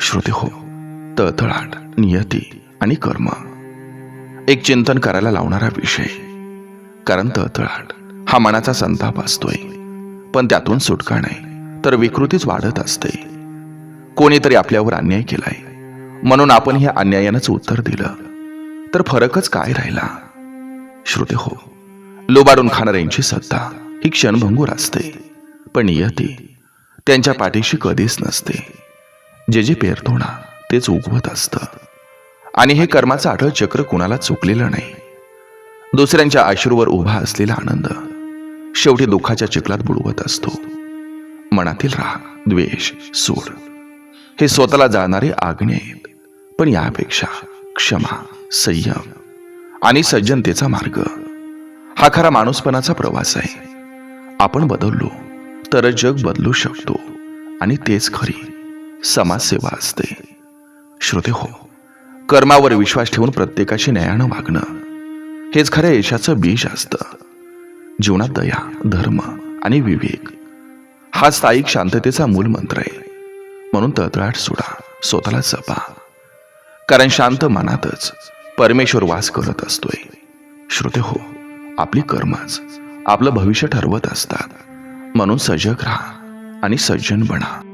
श्रुती हो तळतळाट नियती आणि कर्म. एक चिंतन करायला लावणारा विषय. कारण तळतळाट हा मनाचा संताप असतोय. पण त्यातून सुटका नाही तर विकृतीच वाढत असते. कोणीतरी आपल्यावर अन्याय केलाय. म्हणून आपण ह्या अन्यायानंच उत्तर दिलं. तर फरकच काय राहिला? श्रुते हो लोबाडून खाणाऱ्यांची सत्ता ही क्षणभंगूर असते. पण यती त्यांच्या पाठीशी कधीच नसते. जे जे पेरतो ना तेच उगवत असतं. आणि हे कर्माचं आठळ चक्र कुणाला चुकलेलं नाही. दुसऱ्यांच्या आश्रूवर उभा असलेला आनंद शेवटी दुःखाच्या चिखलात बुडवत असतो. मनातील राग द्वेष सूड हे स्वतःला जाणारे आग्ने आहेत. पण यापेक्षा क्षमा संयम आणि सज्जनतेचा मार्ग हा खरा माणूसपणाचा प्रवास आहे. आपण बदललो तर जग बदलू शकतो. आणि तेच खरी समाजसेवा असते. श्रोते हो कर्मावर विश्वास ठेवून प्रत्येकाशी न्यायानं वागणं हेच खऱ्या यशाचं बीज असतं. जीवनात दया धर्म आणि विवेक हा स्थायिक शांततेचा मूल मंत्र आहे. म्हणून तळतळाट सोडा स्वतःला जपा. कारण शांत मनातच परमेश्वर वास करत असतोय. श्रोते हो आपली कर्मच आपलं भविष्य ठरवत असतात. म्हणून सजग राहा आणि सज्जन बना.